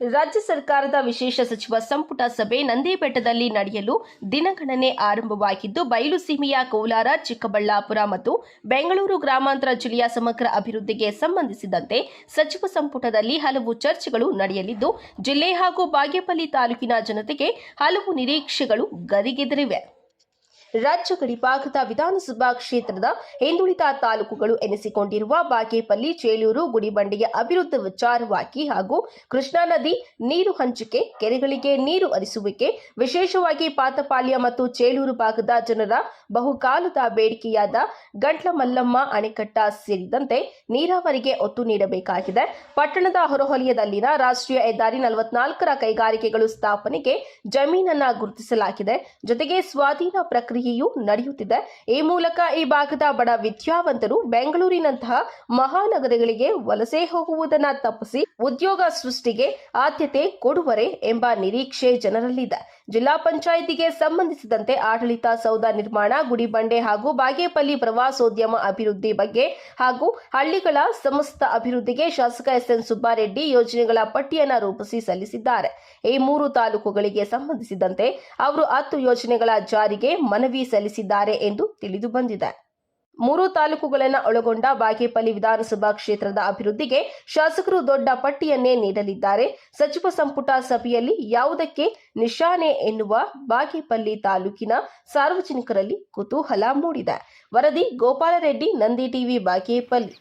ರಾಜ್ಯ ಸರ್ಕಾರದ ವಿಶೇಷ ಸಚಿವ ಸಂಪುಟ ಸಭೆ ನಂದಿಬೆಟ್ಟದಲ್ಲಿ ನಡೆಯಲು ದಿನಗಣನೆ ಆರಂಭವಾಗಿದ್ದು, ಬಯಲು ಸೀಮೆಯ ಕೋಲಾರ, ಚಿಕ್ಕಬಳ್ಳಾಪುರ ಮತ್ತು ಬೆಂಗಳೂರು ಗ್ರಾಮಾಂತರ ಜಿಲ್ಲೆಯ ಸಮಗ್ರ ಅಭಿವೃದ್ಧಿಗೆ ಸಂಬಂಧಿಸಿದಂತೆ ಸಚಿವ ಸಂಪುಟದಲ್ಲಿ ಹಲವು ಚರ್ಚೆಗಳು ನಡೆಯಲಿದ್ದು, ಜಿಲ್ಲೆ ಹಾಗೂ ಬಾಗೇಪಲ್ಲಿ ತಾಲೂಕಿನ ಜನತೆಗೆ ಹಲವು ನಿರೀಕ್ಷೆಗಳು ಗರಿಗೆದರಿವೆ. ರಾಜ್ಯ ಗಡಿಭಾಗದ ವಿಧಾನಸಭಾ ಕ್ಷೇತ್ರದ ಹಿಂದುಳಿದ ತಾಲೂಕುಗಳು ಎನಿಸಿಕೊಂಡಿರುವ ಬಾಗೇಪಲ್ಲಿ ಚೇಲೂರು ಗುಡಿಬಂಡೆಯ ಅಭಿವೃದ್ಧಿ ವಿಚಾರವಾಗಿ ಹಾಗೂ ಕೃಷ್ಣಾ ನದಿ ನೀರು ಹಂಚಿಕೆ, ಕೆರೆಗಳಿಗೆ ನೀರು ಹರಿಸುವಿಕೆ, ವಿಶೇಷವಾಗಿ ಪಾತಪಾಳ್ಯ ಮತ್ತು ಚೇಲೂರು ಭಾಗದ ಜನರ ಬಹುಕಾಲದ ಬೇಡಿಕೆಯಾದ ಗಂಟ್ಲ ಮಲ್ಲಮ್ಮ ಅಣೆಕಟ್ಟ ಸೇರಿದಂತೆ ನೀರಾವರಿಗೆ ಒತ್ತು ನೀಡಬೇಕಾಗಿದೆ. ಪಟ್ಟಣದ ಹೊರವಲಯದಲ್ಲಿನ ರಾಷ್ಟ್ರೀಯ ಹೆದ್ದಾರಿ ನಲವತ್ನಾಲ್ಕರ ಕೈಗಾರಿಕೆಗಳು ಸ್ಥಾಪನೆಗೆ ಜಮೀನನ್ನ ಗುರುತಿಸಲಾಗಿದೆ. ಜೊತೆಗೆ ಸ್ವಾಧೀನ ಪ್ರಕ್ರಿಯೆಯೂ ನಡೆಯುತ್ತಿದೆ. ಈ ಮೂಲಕ ಈ ಭಾಗದ ಬಡ ವಿದ್ಯಾವಂತರು ಬೆಂಗಳೂರಿನಂತಹ ಮಹಾನಗರಗಳಿಗೆ ವಲಸೆ ಹೋಗುವುದನ್ನು ತಪ್ಪಿಸಿ ಉದ್ಯೋಗ ಸೃಷ್ಟಿಗೆ ಆದ್ಯತೆ ಕೊಡುವರೆ ಎಂಬ ನಿರೀಕ್ಷೆ ಜನರಲ್ಲಿದೆ. ಜಿಲ್ಲಾ ಪಂಚಾಯಿತಿಗೆ ಸಂಬಂಧಿಸಿದಂತೆ ಆಡಳಿತ ಸೌಧ ನಿರ್ಮಾಣ, ಗುಡಿಬಂಡೆ ಹಾಗೂ ಬಾಗೇಪಲ್ಲಿ ಪ್ರವಾಸೋದ್ಯಮ ಅಭಿವೃದ್ಧಿ ಬಗ್ಗೆ ಹಾಗೂ ಹಳ್ಳಿಗಳ ಸಮಸ್ತ ಅಭಿವೃದ್ಧಿಗೆ ಶಾಸಕ ಎಸ್ಎನ್ ಸುಬ್ಬಾರೆಡ್ಡಿ ಯೋಜನೆಗಳ ಪಟ್ಟಿಯನ್ನ ರೂಪಿಸಿ ಸಲ್ಲಿಸಿದ್ದಾರೆ. ಈ ಮೂರು ತಾಲೂಕುಗಳಿಗೆ ಸಂಬಂಧಿಸಿದಂತೆ ಅವರು ಹತ್ತು ಯೋಜನೆಗಳ ಜಾರಿಗೆ ಮನವಿ ಸಲ್ಲಿಸಿದ್ದಾರೆ ಎಂದು ತಿಳಿದು ಬಂದಿದೆ. ಮೂರು ತಾಲೂಕುಗಳನ್ನು ಒಳಗೊಂಡ ಬಾಗೇಪಲ್ಲಿ ವಿಧಾನಸಭಾ ಕ್ಷೇತ್ರದ ಅಭಿವೃದ್ಧಿಗೆ ಶಾಸಕರು ದೊಡ್ಡ ಪಟ್ಟಿಯನ್ನೇ ನೀಡಲಿದ್ದಾರೆ. ಸಚಿವ ಸಂಪುಟ ಸಭೆಯಲ್ಲಿ ಯಾವುದಕ್ಕೆ ನಿಶಾನೆ ಎನ್ನುವ ಬಾಗೇಪಲ್ಲಿ ತಾಲೂಕಿನ ಸಾರ್ವಜನಿಕರಲ್ಲಿ ಕುತೂಹಲ ಮೂಡಿದೆ. ವರದಿ ಗೋಪಾಲರೆಡ್ಡಿ, ನಂದಿ ಟಿವಿ, ಬಾಗೇಪಲ್ಲಿ.